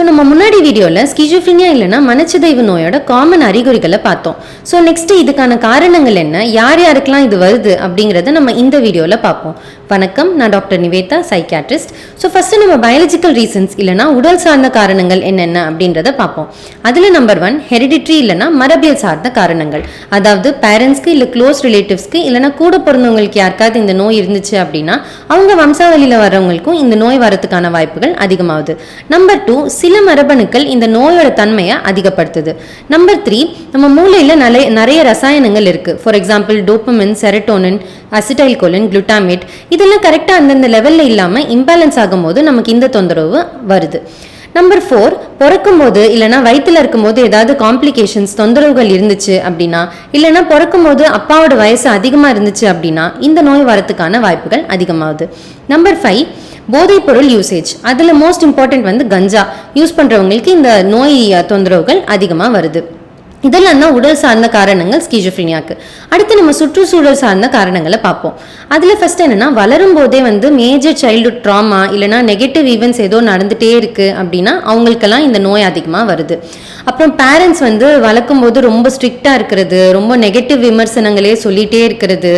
So நம்ம முன்னாடி வீடியோவில் ஸ்கிஜோஃப்ரினியா இல்லைன்னா மனச்சிதைவு நோயோட காமன் அறிகுறிகளை பார்த்தோம். ஸோ நெக்ஸ்ட் இதுக்கான காரணங்கள் என்ன? யார் யாருக்கெல்லாம் இது வருது அப்படிங்கிறத நம்ம இந்த வீடியோவில் பார்ப்போம். வணக்கம் நான் doctor Nivetha psychiatrist so first நம்ம பயாலஜிக்கல் ரீசன்ஸ் இல்லைனா உடல் சார்ந்த காரணங்கள் என்னென்ன அப்படின்றத பார்ப்போம். அதில் நம்பர் ஒன் ஹெரிடிட்ரி இல்லைனா மரபியல் சார்ந்த காரணங்கள். அதாவது பேரண்ட்ஸ்க்கு இல்லை க்ளோஸ் ரிலேட்டிவ்ஸ்க்கு இல்லைனா கூட பிறந்தவங்களுக்கு யாருக்காவது இந்த நோய் இருந்துச்சு அப்படின்னா அவங்க வம்சாவளியில் வரவங்களுக்கும் இந்த நோய் வரதுக்கான வாய்ப்புகள் அதிகமாகுது. நம்பர் டூ சில சில மரபணுக்கள் இந்த நோயோட தன்மையை அதிகப்படுத்துது. நம்பர் த்ரீ நம்ம மூளையில் நிறைய நிறைய ரசாயனங்கள் இருக்கு. For example dopamine serotonin acetylcholine glutamate இதெல்லாம் கரெக்டாக அந்தந்த லெவலில் இல்லாமல் இம்பேலன்ஸ் ஆகும்போது நமக்கு இந்த தொந்தரவு வருது. நம்பர் ஃபோர் பிறக்கும்போது இல்லைனா வயிற்றுல இருக்கும்போது ஏதாவது காம்ப்ளிகேஷன்ஸ் தொந்தரவுகள் இருந்துச்சு அப்படின்னா இல்லைனா பிறக்கும்போது அப்பாவோட வயசு அதிகமாக இருந்துச்சு அப்படின்னா இந்த நோய் வரத்துக்கான வாய்ப்புகள் அதிகமாகுது. நம்பர் ஃபைவ் போதைப்பொருள் யூசேஜ் அதில் மோஸ்ட் இம்பார்ட்டன்ட் வந்து கஞ்சா. யூஸ் பண்ணுறவங்களுக்கு இந்த நோய் தொந்தரவுகள் அதிகமாக வருது. இதெல்லாம் தான் உடல் சார்ந்த காரணங்கள் ஸ்கீஜோஃப்ரினியாக்கு அடுத்து நம்ம சுற்றுச்சூழல் சார்ந்த காரணங்களை பார்ப்போம். அதில் ஃபஸ்ட் என்னென்னா வளரும் போதே வந்து மேஜர் சைல்டுஹுட் ட்ராமா இல்லைனா நெகட்டிவ் ஈவெண்ட்ஸ் ஏதோ நடந்துகிட்டே இருக்கு அப்படின்னா அவங்களுக்கெல்லாம் இந்த நோய் அதிகமாக வருது. அப்புறம் பேரண்ட்ஸ் வந்து வளர்க்கும் போது ரொம்ப ஸ்ட்ரிக்டாக இருக்கிறது ரொம்ப நெகட்டிவ் விமர்சனங்களே சொல்லிகிட்டே இருக்கிறது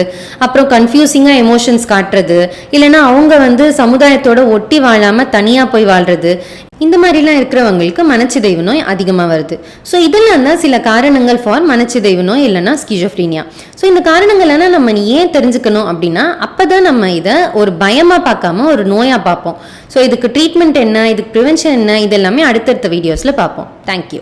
அப்புறம் கன்ஃபியூசிங்காக எமோஷன்ஸ் காட்டுறது இல்லைனா அவங்க வந்து சமுதாயத்தோட ஒட்டி வாழாமல் தனியாக போய் வாழ்கிறது இந்த மாதிரிலாம் இருக்கிறவங்களுக்கு மனச்சிதைவு நோய் அதிகமாக வருது. ஸோ இதெல்லாம் தான் சில காரணங்கள் ஃபார் மனச்சிதைவு நோய் இல்லைன்னா ஸ்கிஜோஃப்ரீனியா ஸோ இந்த காரணங்கள்லாம் நம்ம ஏன் தெரிஞ்சுக்கணும் அப்படின்னா அப்போ தான் நம்ம இதை ஒரு பயமாக பார்க்காம ஒரு நோயாக பார்ப்போம். ஸோ இதுக்கு ட்ரீட்மெண்ட் என்ன இதுக்கு ப்ரிவென்ஷன் என்ன இது எல்லாமே அடுத்தடுத்த வீடியோஸில் பார்ப்போம். தேங்க்யூ